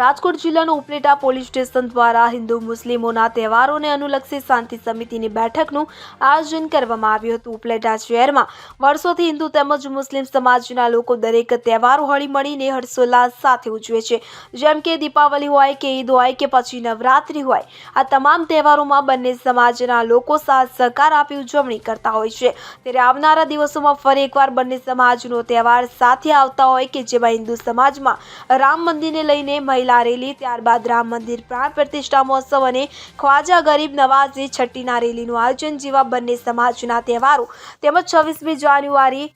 રાજકોટ જિલ્લાનું Upleta police station દ્વારા હિન્દુ મુસ્લિમોના તહેવારોને અનુલક્ષી શાંતિ સમિતિની બેઠકનું આયોજન કરવામાં આવ્યું હતું. ઉપલેટા શહેરમાં વર્ષોથી હિન્દુ તેમજ મુસ્લિમ સમાજના લોકો દરેક તહેવારો હળીમળીને હર્ષોલ્લાસ સાથે ઉજવે છે. જેમ કે દીપાવલી હોય કે ઈદ હોય કે પછી નવરાત્રિ હોય, આ તમામ તહેવારોમાં બંને સમાજના લોકો સાથ સહકાર આપી ઉજવણી કરતા હોય છે. ત્યારે આવનારા દિવસોમાં ફરી એકવાર બંને સમાજનો તહેવાર સાથે આવતા હોય કે જેમાં હિન્દુ સમાજમાં રામ મંદિરને લઈને મહિલા રેલી ત્યારબાદ રામ મંદિર પ્રાણ પ્રતિષ્ઠા મહોત્સવ અને ખ્વાજા ગરીબ નવાઝી છઠ્ઠીના રેલીનું આયોજન જેવા બંને સમાજના તહેવારો તેમજ છવ્વીસમી જાન્યુઆરી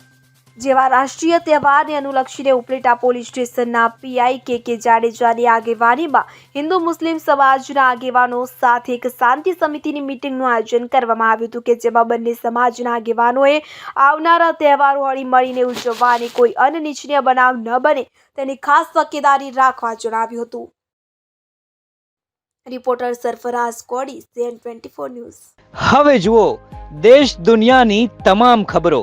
જેવા રાષ્ટ્રીય તહેવારને અનુલક્ષીને ઉપલેટા પોલીસ સ્ટેશનના પીઆઈ કે કે જાડેજાની આગેવાનીમાં હિન્દુ મુસ્લિમ સમાજના આગેવાનો સાથે એક શાંતિ સમિતિની મિટિંગનું આયોજન કરવામાં આવ્યું હતું કે જેમાં બંને સમાજના આગેવાનોએ આવનારા તહેવારો હળી મળીને ઉજવવા અને કોઈ અનિચ્છનીય બનાવ ન બને તેની ખાસ તકેદારી રાખવા જણાવ્યું હતું. રિપોર્ટર સરફરાઝ કોડી સીએન ટ્વેન્ટી ન્યૂઝ. હવે જુઓ, દેશ દુનિયાની તમામ ખબરો.